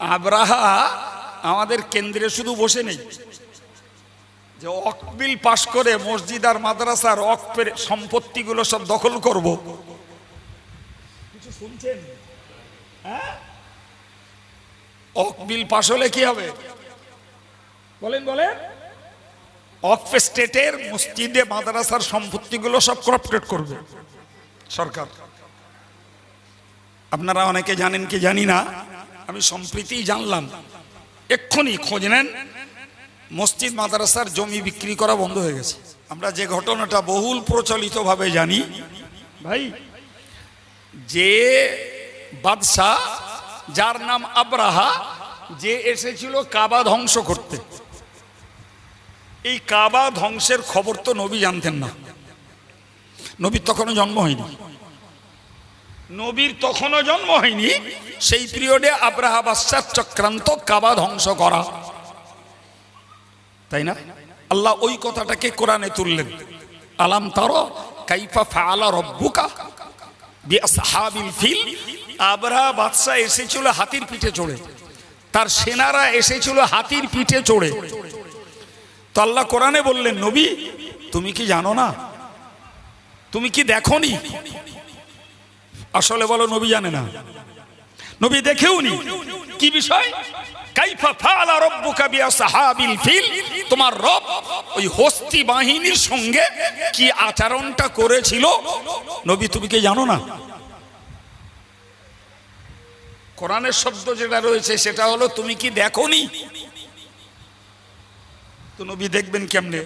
আব্রাহা আমাদের কেন্দ্রে শুধু বসে নেই। যে অকবিল পাশ করে মসজিদ আর মাদ্রাসার অকপের সম্পত্তিগুলো সব দখল করব। কিছু শুনছেন? হ্যাঁ? অকবিল পাশ হলে কি হবে? বলেন বলেন। অকফ স্টেটের মসজিদে মাদ্রাসার সম্পত্তিগুলো সব করাপ্টেড করবে সরকার। আপনারা অনেকে জানেন কি জানি না? আমি সম্প্রীতি জানলাম। এক্ষুনি খোঁজ নেন। মসজিদ মাদ্রাসার জমি বিক্রি করা বন্ধ হয়ে গেছে। আমরা যে ঘটনাটা বহুল প্রচলিতভাবে জানি ভাই যে বাদশাহ যার নাম আব্রাহা যে এসেছিল কাবা ধ্বংস করতে। এই কাবা ধ্বংসের খবর তো নবী জানতেন না। নবীর তখনও জন্ম হয়নি। নবীর তখনও জন্ম হয়নি, সেই পিরিয়ডে আব্রাহা বাদশার চক্রান্ত কাবা ধ্বংস করা। তাই না? আল্লাহ ওই কথাটাকে কোরআনে তুললেন। আলাম তার কাইফা ফাআলা রব্বুকা ফিল। আবরাহা বাদশা এসেছিল হাতির পিঠে চড়ে। তার সেনারা এসেছিল হাতির পিঠে চড়ে। তো আল্লাহ কোরআনে বললেন, নবী, তুমি কি জানো না? তুমি কি দেখনি? আসলে বলো, নবী জানে না। নবী দেখেওনি কি বিষয়? তোমার রব ওই হস্তি বাহিনীর সঙ্গে কি আচরণটা করেছিল? নবী, তুমি কি জানো না? শব্দ যেটা রয়েছে, সেটা হলো, তুমি কি দেখোনি? তো নবী দেখবেন কেমনে?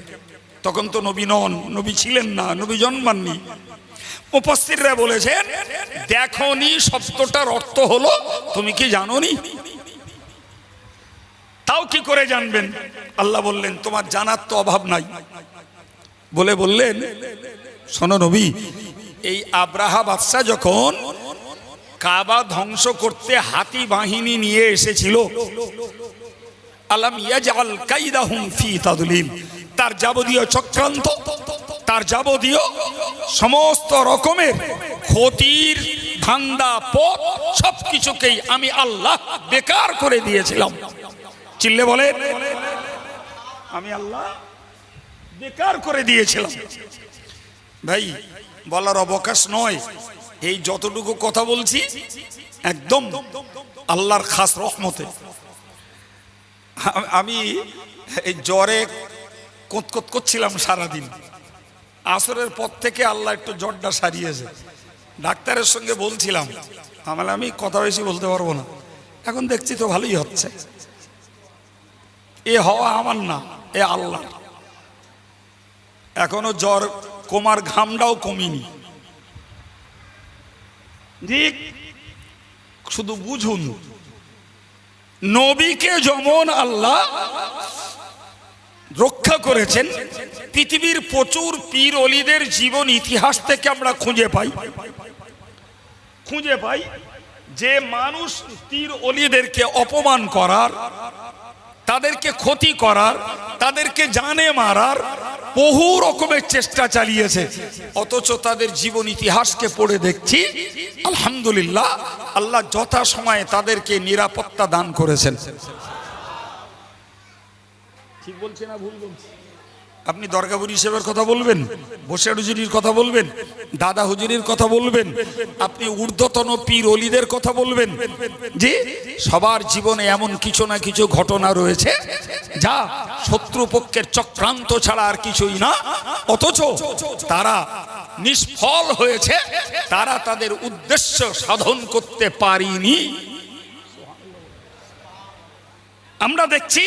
তখন তো নবী নন, নবী ছিলেন না, নবী জন্মাননি। উপস্থিতরা বলেছেন, দেখনি, শব্দটার অর্থ হলো, তুমি কি জানোনি? তাও কি করে জানবেন? আল্লাহ বললেন, তোমার জানার তো অভাব নাই। বলে বললেন, শোনো নবী, এই আব্রাহা বাদশাহ যখন কাবা ধ্বংস করতে হাতি বাহিনী নিয়ে এসেছিল, আলাম ইয়াজআল কাইদাহুম ফি তাদলিল তার যাবতীয় চক্রান্ত তার যাবতীয় সমস্ত রকমের ক্ষতির ধান্দা, পথ সব কিছুকেই আমি আল্লাহ বেকার করে দিয়েছিলাম। চিল্লে বলে, আমি আল্লাহ বেকার করে দিয়েছিলাম। ভাই, বলার অবকাশ নয়। এই যতটুকু কথা বলছি, একদম আল্লাহর খাস রহমতে। আমি এই জ্বরে কোতকোত করছিলাম সারাদিন। আসরের পর থেকে আল্লাহ একটু জ্বরটা সারিয়েছে। ডাক্তারের সঙ্গে বলছিলাম আমার আমি কথা বেশি বলতে পারব না। এখন দেখছি তো ভালোই হচ্ছে। এ হওয়া আমার না, এ আল্লাহ এখনও জ্বর কমার ঘামটাও কমিনি। শুধু বুঝুন, নবীকে যেমন আল্লাহ রক্ষা করেছেন। পৃথিবীর প্রচুর পীর অলিদের জীবন ইতিহাস থেকে আমরা খুঁজে পাই। খুঁজে পাই যে মানুষ পীর অলিদেরকে অপমান করার, তাদেরকে ক্ষতি করার, তাদেরকে জানে মারার বহু রকমের চেষ্টা চালিয়েছে। অথচ তাদের জীবন ইতিহাসকে পড়ে দেখছি, আলহামদুলিল্লাহ, আল্লাহ যথা সময়ে তাদেরকে নিরাপত্তা দান করেছেন। ঠিক বলছি না, ভুল আপনি দরগা বুড়ি হিসেবের কথা বলবেন বসিয়ার হুজুরির কথা বলবেন, দাদা হুজুরির কথা বলবেন, আপনি ঊর্ধ্বতন পীর অলিদের কথা বলবেন। যে সবার জীবনে এমন কিছু না কিছু ঘটনা রয়েছে, যা শত্রুপক্ষের চক্রান্ত ছাড়া আর কিছুই না, অথচ তারা নিষ্ফল হয়েছে, তারা তাদের উদ্দেশ্য সাধন করতে পারিনি। আমরা দেখছি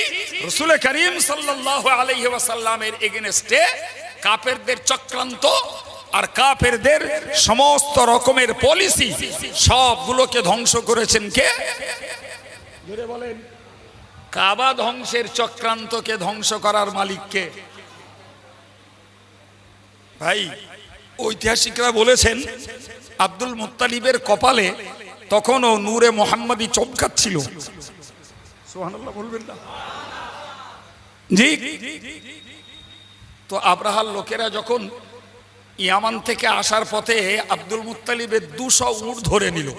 রসুল করিম সাল্লাহ ওয়াসাল্লামের এগেনস্টে কাপেরদের চক্রান্ত আর কাফেরদের সমস্ত রকমের পলিসি সবগুলোকে ধ্বংস করেছেন কে? বলেন, কাবা ধ্বংসের চক্রান্তকে ধ্বংস করার মালিককে ভাই, ঐতিহাসিকরা বলেছেন, আব্দুল মুত্তালিবের কপালে তখনও নূরে মোহাম্মদী চমকাচ্ছিল তো আব্রাহার লোকেরা যখন ইয়ামান থেকে আসার পথে আব্দুল মুত্তালিবের দুশো উট ধরে নিল,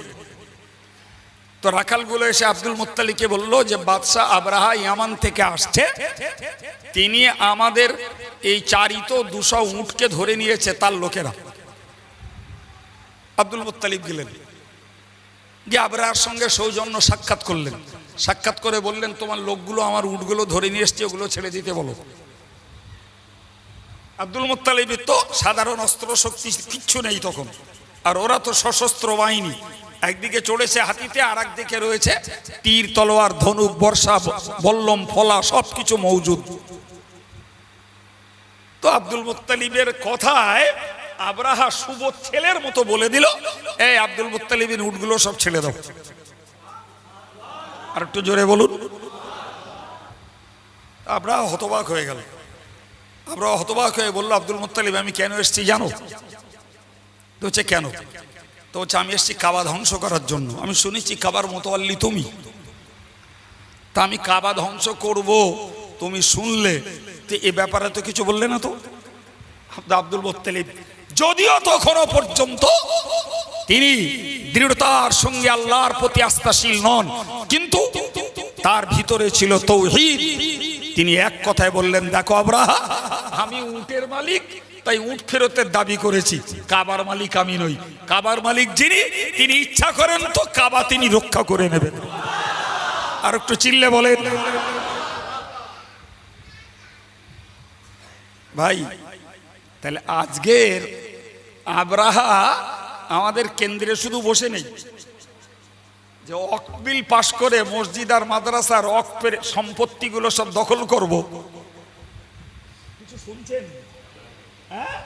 তো রাখালগুলো এসে আব্দুল মুত্তালিকে বলল যে, বাদশাহ আবরাহা ইয়ামান থেকে আসছে। তিনি আমাদের এই চারিত দুশো উঁটকে ধরে নিয়েছে তার লোকেরা। আব্দুল মুত্তালিব গেলেন। গিয়ে আবরাহার সঙ্গে সৌজন্য সাক্ষাৎ করলেন। সাক্ষাৎ করে বললেন, তোমার লোকগুলো আমার উটগুলো ধরে নিয়ে এসছে, ওগুলো ছেড়ে দিতে বলো। আব্দুল মুত্তালিবের তো সাধারণ অস্ত্র শক্তি কিচ্ছু নেই তখন। আর ওরা তো সশস্ত্র বাহিনী। একদিকে চড়েছে হাতিতে আর একদিকে রয়েছে তীর, তলোয়ার, ধনুক, বর্ষা, বল্লম, ফলা সব কিছু মৌজুদ। তো আব্দুল মুত্তালিবের কথায় আবরাহা শুভ ছেলের মতো বলে দিল, এই আব্দুল মুত্তালিবের উটগুলো সব ছেড়ে দাও। আর একটু জোরে বলুন। আমরা হতবাক হয়ে গেল আমরা হতবাক হয়ে বলল, আব্দুল মুত্তালিব, আমি কেন এসেছি জানো? তো হচ্ছে, কেন? তো হচ্ছে, আমি এসেছি কাবা ধ্বংস করার জন্য। আমি শুনেছি কাবার মোতোয়াল্লি তুমি। তা আমি কাবা ধ্বংস করব। তুমি শুনলে? তো এ ব্যাপারে তো কিছু বললে না তো। আব্দুল মুত্তালিব যদিও তখনও পর্যন্ত তিনি দৃঢ়তার সঙ্গে আল্লাহর প্রতি আস্থাশীল নন, কিন্তু তার ভিতরে ছিল তৌহিদ। তিনি এক কথায় বললেন, দেখো আবরাহা, আমি উটের মালিক, তাই উঠ ফেরতের দাবি করেছি। কাবার মালিক আমি নই। কাবার মালিক যিনি, তিনি ইচ্ছা করেন তো কাবা তিনি রক্ষা করে নেবেন। আর একটু চিল্লে বলেন, ভাই, তাহলে আজকের আবরাহা আমাদের কেন্দ্রে শুধু বসে নেই। যে অকবিল পাশ করে মসজিদ আর মাদ্রাসার অকপের সম্পত্তিগুলো সব দখল করব। কিছু শুনছেন? হ্যাঁ?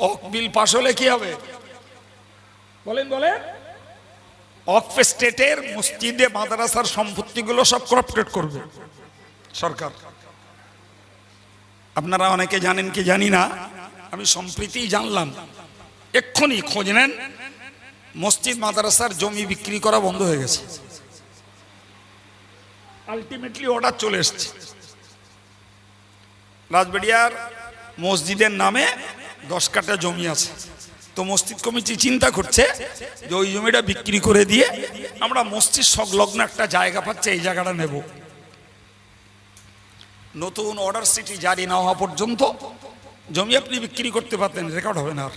অকবিল পাশ হলে কি হবে? বলেন বলেন। অফ স্টেটের মসজিদে মাদ্রাসার সম্পত্তিগুলো সব করাপ্টেড করবে সরকার। আপনারা অনেকে জানেন কি জানি না? আমি সম্প্রীতি জানলাম। এক্ষুনি খোঁজ নেন, মসজিদ মাদ্রাসার জমি বিক্রি করা বন্ধ হয়ে গেছে। আলটিমেটলি অর্ডার চলে এসছে। রাজবাড়িয়ার মসজিদের নামে দশ কাটা জমি আছে। তো মসজিদ কমিটি চিন্তা করছে যে ওই জমিটা বিক্রি করে দিয়ে আমরা মসজিদ সংলগ্ন একটা জায়গা পাচ্ছে, এই জায়গাটা নেব। নতুন অর্ডার সিটি জারি না হওয়া পর্যন্ত জমি আপনি বিক্রি করতে পারতেন রেকর্ড হবে না আর।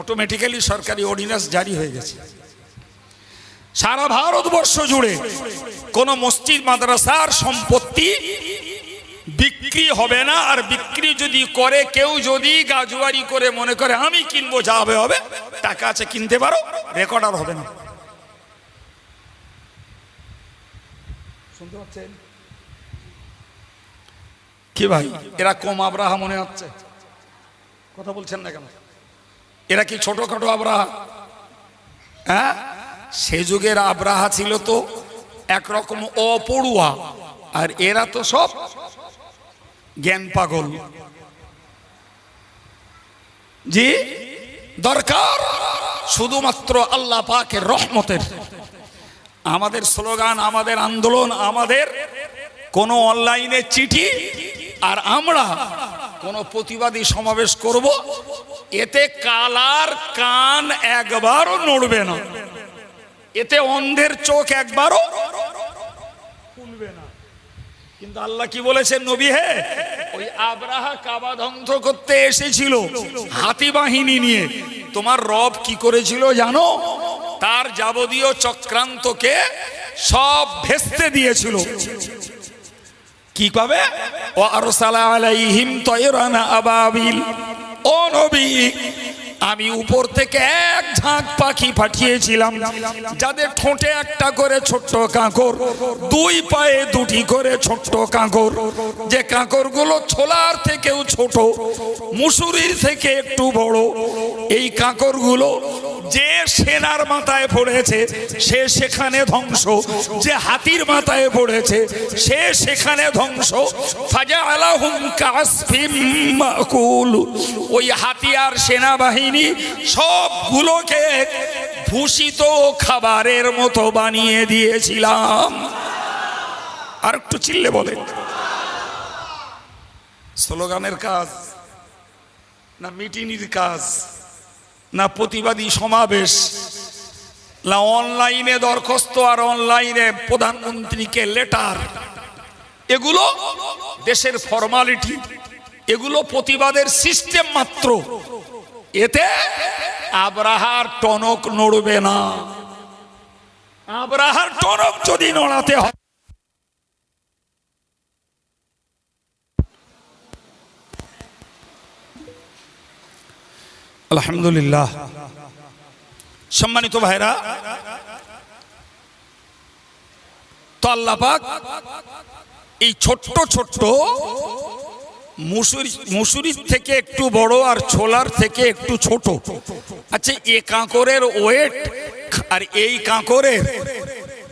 অটোমেটিক্যালি সরকারি অর্ডিন্যান্স জারি হয়ে গেছে। সারা ভারতবর্ষ জুড়ে কোন মসজিদ, মাদ্রাসার সম্পত্তি বিক্রি হবে না, আর বিক্রি যদি করে, কেউ যদি গাজুয়ারি করে মনে করে, আমি কিনবো, যা হবে হবে, টাকা আছে, কিনতে পারো রেকর্ড আর হবে না। শুনতে পাচ্ছেন? কি ভাই? এরা কম আবরাহা মনে হচ্ছে। কথা বলছেন না কেন? এরা কি ছোটখাটো আবরাহা হ্যাঁ? সে যুগের আবরাহা ছিল তো একরকম অপড়ুয়া আর এরা তো সব জ্ঞান পাগল। জি? দরকার শুধুমাত্র আল্লাহ পাকের রহমতের। আমাদের স্লোগান, আমাদের আন্দোলন, আমাদের কোন অনলাইনে চিঠি আর আমরা কোন প্রতিবাদী সমাবেশ করব? এতে কালার কান একবারও নড়বে না। এতে অন্ধের চোখ একবারও খুলবে না। কিন্তু আল্লাহ কি বলেছেন নবী হে? ওই আব্রাহা কাবা ধ্বংস করতে এসেছিল হাতি বাহিনী নিয়ে। তোমার রব কি করেছিল জানো? তার যাবতীয় চক্রান্তকে সব ভেস্তে দিয়েছিল। কি পাবে ও আরসালা আলাইহিম তয়রানা আবাবিল। ও নবী আমি উপর থেকে এক ঝাঁক পাখি পাঠিয়েছিলাম, যাদের ঠোঁটে একটা করে ছোট্ট কাঁকর, দুই পায়ে দুটি করে ছোট্ট কাঁকর। যে কাঁকরগুলো ছোলার থেকেও ছোট, মুসুরির থেকে একটু বড়, এই কাঁকরগুলো যে সেনার মাথায় পড়েছে, সে সেখানে ধ্বংস। যে হাতির মাথায় পড়েছে, সে সেখানে ধ্বংস। ফাজা আলাহুম কাসফিম ওই হাতিয়ার সেনাবাহিনী সবগুলোকে ভূষিত খাবারের মতো বানিয়ে দিয়েছিলাম। আর একটু চিল্লে বলে স্লোগানের কাজ, না মিটিনির কাজ, না প্রতিবাদী সমাবেশ, না অনলাইনে দরখাস্ত আর অনলাইনে প্রধানমন্ত্রীকে লেটার, এগুলো দেশের ফর্মালিটি, এগুলো প্রতিবাদের সিস্টেম মাত্র। এতে আব্রাহার টনক নড়বে না। আব্রাহার টনক যদি নড়াতে হয়। আলহামদুলিল্লাহ। সম্মানিত ভাইরা, তো আল্লাহ পাক এই ছোট্ট ছোট্ট মুসুরি মুসুরির থেকে একটু বড় আর ছোলার থেকে একটু ছোট। আচ্ছা এ কাঁকরের ওয়েট আর এই কাঁকরের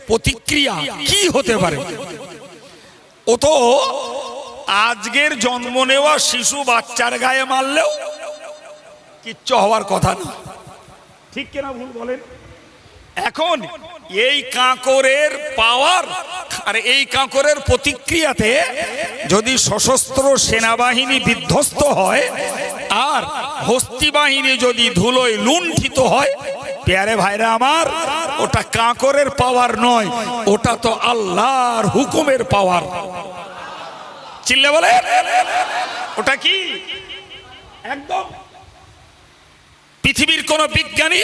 প্রতিক্রিয়া কি হতে পারে? ও তো আজকের জন্ম নেওয়া শিশু বাচ্চার গায়ে মারলেও কিচ্ছু হওয়ার কথা না। ঠিক কিনা ভুল বলেন? এখন এই কাঁকরের পাওয়ার, আর এই কাঁকরের প্রতিক্রিয়াতে যদি সশস্ত্র সেনাবাহিনী বিধ্বস্ত হয়, আর হস্তি বাহিনী যদি ধুলোয় লুণ্ঠিত হয়, পেয়ারে ভাইরা আমার, ওটা কাঁকরের পাওয়ার নয়, ওটা তো আল্লাহর হুকুমের পাওয়ার। চিল্লে বলে ওটা কি? একদম। পৃথিবীর কোন বিজ্ঞানী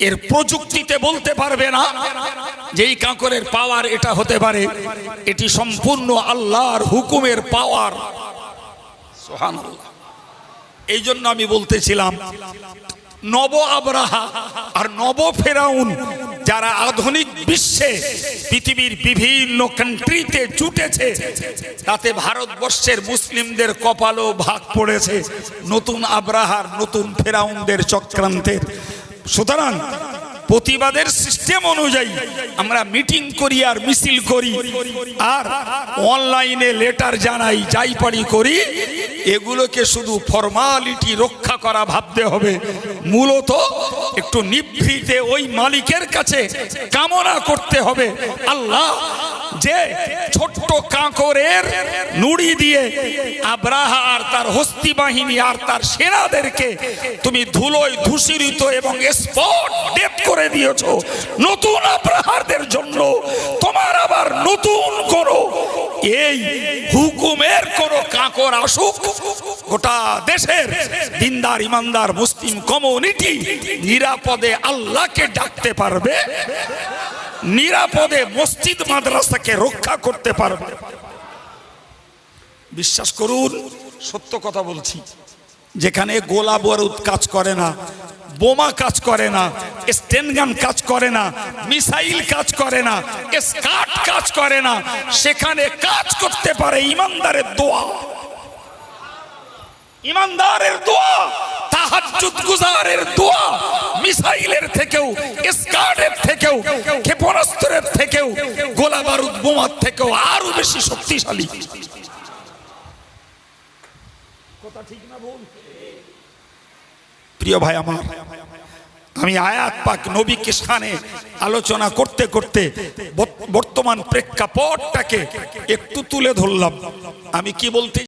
এর প্রযুক্তিতে বলতে পারবে না যে এই কাঁকরের পাওয়ার এটা হতে পারে এটি সম্পূর্ণ আল্লাহর হুকুমের পাওয়ার সুবহানাল্লাহ। এই জন্য আমি বলতেছিলাম নব আবরাহা আর নব ফেরাউন, যারা আধুনিক বিশ্বে পৃথিবীর বিভিন্ন কান্ট্রিতে জুটেছে, তাতে ভারতবর্ষের মুসলিমদের কপালও ভাগ পড়েছে। নতুন আবরাহার, নতুন ফেরাউনদের চক্রান্তের। সুতরাং প্রতিবাদের সিস্টেম অনুযায়ী আমরা মিটিং করি আর মিছিল করি। আর অনলাইনে লেটার জানাই, যাই পারি করি। এগুলোকে শুধু ফর্মালিটি রক্ষা করা ভাবতে হবে। মূলত একটু নিভৃতে ওই মালিকের কাছে কামনা করতে হবে। আল্লাহ যে ছোট্ট কাঁকরের নুড়ি দিয়ে আব্রাহা আর তার হস্তি বাহিনী আর তার সেনাদেরকে তুমি ধুলোয় ধূসরিত এবং স্পট ডেপ করে দিয়েছ। নতুন আব্রাহারদের জন্য তোমার আবার নতুন করো এই হুকুমের কোন কাঁকর আসুক। গোটা দেশের দিনদার, ইমানদার, মুসলিম কমিউনিটি নিরাপদে আল্লাহকে ডাকতে পারবে। নিরাপদে মসজিদ মাদ্রাসাকে রক্ষা করতে পারবে। বিশ্বাস করুন, সত্য কথা বলছি। যেখানে গোলা বারুদ কাজ করে না, বোমা কাজ করে না স্টেনগান কাজ করে না, মিসাইল কাজ করে না স্কাট কাজ করে না, সেখানে কাজ করতে পারে ইমানদারের দোয়া। ইমানদারের দোয়া, তাহাজ্জুদ গুজারের দোয়া। মিসাইলের থেকেও, স্কার্ডের থেকেও, ক্ষেপণাস্ত্রের থেকেও গোলা বারুদ বোমার থেকেও আরও বেশি শক্তিশালী। কথা ঠিক না ভুল? প্রিয় ভাই আমার, আমি আয়াত পাক নবী কিসানে আলোচনা করতে করতে বর্তমান প্রেক্ষাপটটাকে একটু তুলে ধরলাম। আমি কি বলতে